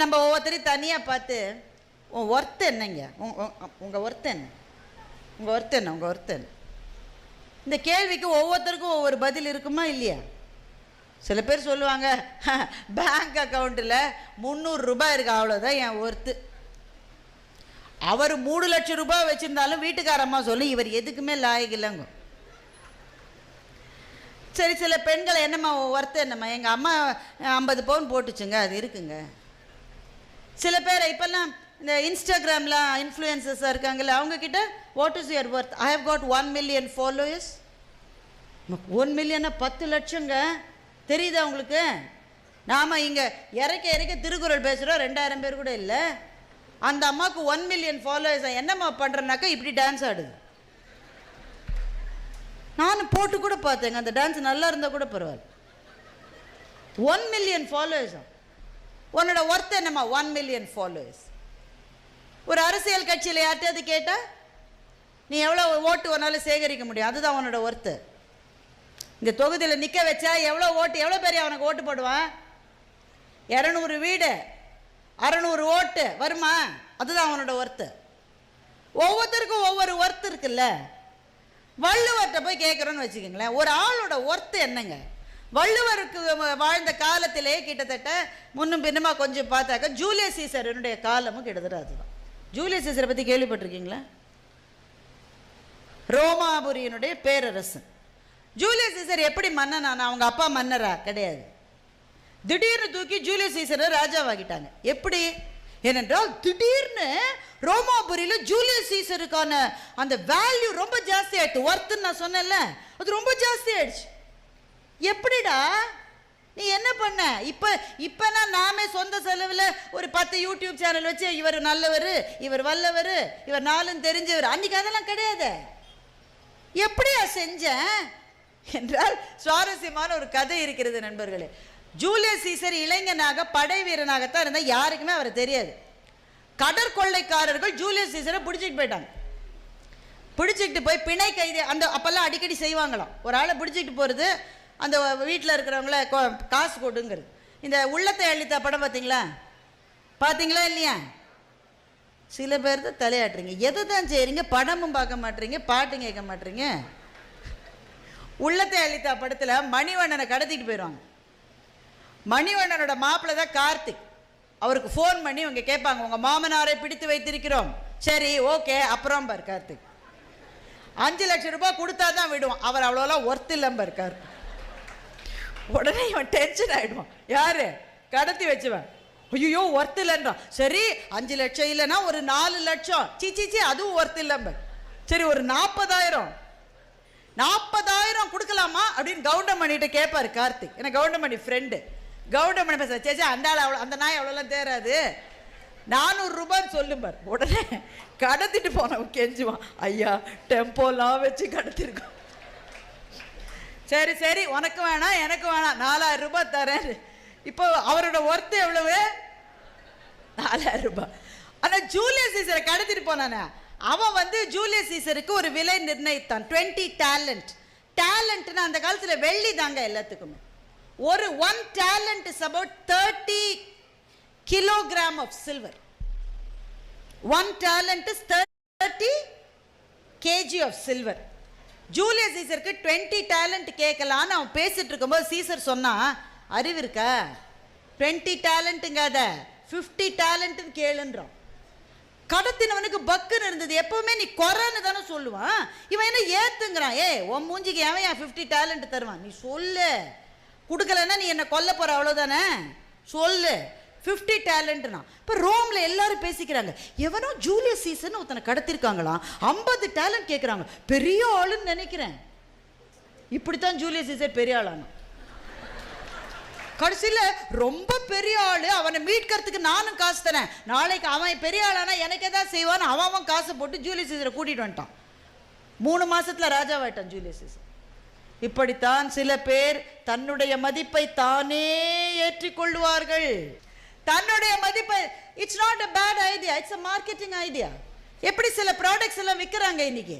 நம்ம ஒவ்வொருத்தரையும் தனியாக பார்த்து உன் ஒர்த்து என்னங்க? உங்கள் ஒர்த்து என்ன? உங்கள் ஒர்த்து என்ன? உங்கள் ஒர்த்து என்ன? இந்த கேள்விக்கு ஒவ்வொருத்தருக்கும் ஒவ்வொரு பதில் இருக்குமா இல்லையா? சில பேர் சொல்லுவாங்க பேங்க் அக்கௌண்ட்டில் முந்நூறுரூபா இருக்குது அவ்வளோதான் என் ஒர்த்து அவர் மூணு லட்சம் ரூபாய் வச்சுருந்தாலும் வீட்டுக்காரம்மா சொல்லி இவர் எதுக்குமே லாயக்கு இல்லைங்க. சரி சில பெண்கள் என்னம்மா ஒர்த்து என்னம்மா? எங்கள் அம்மா ஐம்பது பவுன் போட்டுச்சுங்க அது இருக்குங்க. சில பேர் இப்போல்லாம் இந்த இன்ஸ்டாகிராமில் இன்ஃப்ளூயன்சஸாக இருக்காங்கல்ல அவங்கக்கிட்ட what is your worth I have got one million followers one millionaire பத்து லட்சங்க. தெரியுதா உங்களுக்கு? நாம் இங்கே இறக்க இறக்க திருக்குறள் பேசுகிறோம் ரெண்டாயிரம் பேர் கூட இல்லை. அந்த அம்மாவுக்கு ஒன் மில்லியன் ஃபாலோயர்ஸ் என்னம்மா பண்ணுறனாக்கா இப்படி டான்ஸ் ஆடுது. நானும் போட்டு கூட பார்த்தேங்க அந்த டான்ஸ் நல்லா இருந்தால் கூட பரவாயில்ல. ஒன் மில்லியன் ஃபாலோவர்ஸா உன்னோட ஒர்த் என்னம்மா? ஒன் மில்லியன் ஃபாலோவர்ஸ் ஒரு அரசியல் கட்சியில் யார்கிட்டயாவது கேட்டால் நீ எவ்வளோ ஓட்டு உன்னால் சேகரிக்க முடியும். அதுதான் உன்னோட ஒர்த்து இந்த தொகுதியில் நிற்க வச்சா எவ்வளோ ஓட்டு எவ்வளோ பேர் அவனுக்கு ஓட்டு போடுவான்? இரநூறு வீடு அறநூறு ஓட்டு வருமா? அதுதான் அவனோட ஒர்த்து ஒவ்வொருத்தருக்கும் ஒவ்வொரு ஒர்த்து இருக்குல்ல. வள்ளுவர்கிட்ட போய் கேட்குறோன்னு வச்சுக்கோங்களேன். ஒரு ஆளோட ஒர்த்து என்னங்க? வள்ளுவருக்கு வாழ்ந்த காலத்திலே கிட்டத்தட்ட முன்னும் பின்னமாக கொஞ்சம் பார்த்தாக்க ஜூலியஸ் சீசரனுடைய காலமும் கிட்டத்தட்ட அதுதான். ஜூலியஸ் சீசரை பற்றி கேள்விப்பட்டிருக்கீங்களா? ரோமாபுரியினுடைய பேரரசன். ஜூலியஸ் சீசர் எப்படி மன்னனானா? அவங்க அப்பா மன்னரா? கிடையாது. திடீர்னு தூக்கி ஜூலியஸ் சீசரை ராஜாவாகிட்டாங்க எப்படி? ஏனென்றால் திடீர்னு ரோமாபுரியில் ஜூலியஸ் சீசருக்கான அந்த வேல்யூ ரொம்ப ஜாஸ்தி ஆயிடுச்சு. ஒர்த்துன்னு நான் சொன்னேன்ல. அது ரொம்ப ஜாஸ்தி ஆயிடுச்சு. எப்படிடா? நீ என்ன பண்ண? இப்போ இப்போனா நாமே சொந்த செலவில் ஒரு பத்து யூடியூப் சேனல் வச்சு இவர் நல்லவர் இவர் வல்லவர் இவர் நாளும் தெரிஞ்சவர். அன்னைக்கு அதெல்லாம் கிடையாது. எப்படியா செஞ்சேன் என்றால் சுவாரஸ்யமான ஒரு கதை இருக்கிறது நண்பர்களே. ஜூலியஸ் சீசர் இளைஞனாக படை வீரனாகத்தான் இருந்தால் யாருக்குமே அவரை தெரியாது. கடற்கொள்ளைக்காரர்கள் ஜூலியஸ் சீசரை பிடிச்சிட்டு போயிட்டாங்க. பிடிச்சிக்கிட்டு போய் பிணை கைது அந்த அப்போல்லாம் அடிக்கடி செய்வாங்களாம். ஒரு ஆளை பிடிச்சிக்கிட்டு போகிறது அந்த வீட்டில் இருக்கிறவங்கள காசு கொடுங்கிறது இந்த உள்ளத்தை அழித்த படம் பார்த்தீங்களா பார்த்தீங்களா இல்லையா? சில பேர் தான் தலையாட்டுறீங்க. எது தான் செய்கிறீங்க படமும் பார்க்க மாட்டீங்க பாட்டும் கேட்க மாட்டீங்க. உள்ளத்தை அழித்தா படத்தில் மணிவண்ணனை கடத்திட்டு போயிடுவாங்க மணிவண்ணனோட மாப்பிள்ளை தான் கார்த்திக். அவருக்கு ஃபோன் பண்ணி இவங்க கேட்பாங்க உங்கள் மாமனாரை பிடித்து வைத்திருக்கிறோம். சரி ஓகே அப்புறம் பார் கார்த்திக். அஞ்சு லட்சம் ரூபாய் கொடுத்தா தான் விடுவோம் அவர் அவ்வளோலாம் ஒர்த்து இல்லாமல் இருக்கார் உடனே இவன் டென்ஷன் ஆயிடுவான். யாரு? கடத்தி வச்சுவன். ஐயோ ஒர்த் இல்லைன்றான். சரி அஞ்சு லட்சம் இல்லைன்னா ஒரு நாலு லட்சம். சி சீ அதுவும் ஒர்த் இல்லைம்ப சரி ஒரு நாற்பதாயிரம் நாற்பதாயிரம் கொடுக்கலாமா? அப்படின்னு கவுண்டமணிகிட்ட கேட்பாரு கார்த்திக். ஏன்னா கவுண்டமணி ஃப்ரெண்டு கவுண்டமணி பேச சேச்சா அந்த ஆள் அவ்வளோ அந்த நாய் அவ்வளோலாம் தேராது நானூறுரூபான்னு சொல்லும்பார் உடனே கடத்திட்டு போனவன் கெஞ்சுவான். ஐயா டெம்போலாம் வச்சு கடத்திருக்கோம். சரி சரி உனக்கு வேணாம் எனக்கு வேணாம் நாலாயிரம் ரூபாய் தரேன். இப்போ அவரோட ஒர்த்து எவ்வளவு? நாலாயிரம் ரூபாய். ஆனால் ஜூலியஸ் சீசரை கடத்திட்டு போனானே. அவன் வந்து ஜூலியஸ் சீசருக்கு ஒரு விலை நிர்ணயித்தான். டுவெண்ட்டி டேலண்ட் டேலண்ட்னு அந்த காலத்தில் வெள்ளி தாங்க எல்லாத்துக்குமே. ஒரு one talent is about thirty kilogram of silver one talent is thirty KG of silver Julius சீசருக்கு twenty talent கேட்கலான்னு அவன் பேசிட்டு இருக்கும்போது சீசர் சொன்னான் அறிவு இருக்கா? டுவெண்ட்டி டேலண்ட்டுங்காத ஃபிஃப்டி டேலண்ட்டுன்னு கேளுன்றான் கடத்தினவனுக்கு பக்குன்னு இருந்தது எப்பவுமே நீ குறைன்னு தானே சொல்லுவான். இவன் என்ன ஏத்துங்கிறான்? ஏ உன் மூஞ்சிக்கு எவன் என் ஃபிஃப்டி டேலண்ட் தருவான்? நீ சொல்லு. கொடுக்கலன்னா நீ என்னை கொல்ல போகிற அவ்வளோதானே சொல்லு. ஃபிஃப்டி டேலண்ட்னா இப்போ ரோமில் எல்லாரும் பேசிக்கிறாங்க. எவனோ ஜூலியஸ் சீசன் ஒருத்தனை கடத்திருக்காங்களாம். ஐம்பது டேலண்ட் கேட்குறாங்க பெரிய ஆளுன்னு நினைக்கிறேன். இப்படித்தான் ஜூலியஸ் சீசர் பெரிய ஆளானா. கடைசியில் ரொம்ப பெரிய ஆள் அவனை மீட்கிறதுக்கு நானும் காசு தரேன். நாளைக்கு அவன் பெரிய ஆளானா எனக்கு எதாவது செய்வான்னு அவன் அவன் காசு போட்டு ஜூலியஸ் சீசரை கூட்டிகிட்டு வந்துட்டான். மூணு மாதத்தில் ராஜாவாயிட்டான் ஜூலியஸ் சீசர். இப்படித்தான் சில பேர் தன்னுடைய மதிப்பை தானே ஏற்றிக்கொள்வார்கள். தன்னுடைய மதிப்பு it's not a bad idea it's a marketing idea எப்படி சில ப்ராடக்ட்ஸ் எல்லாம் விற்கிறாங்க இன்னைக்கு?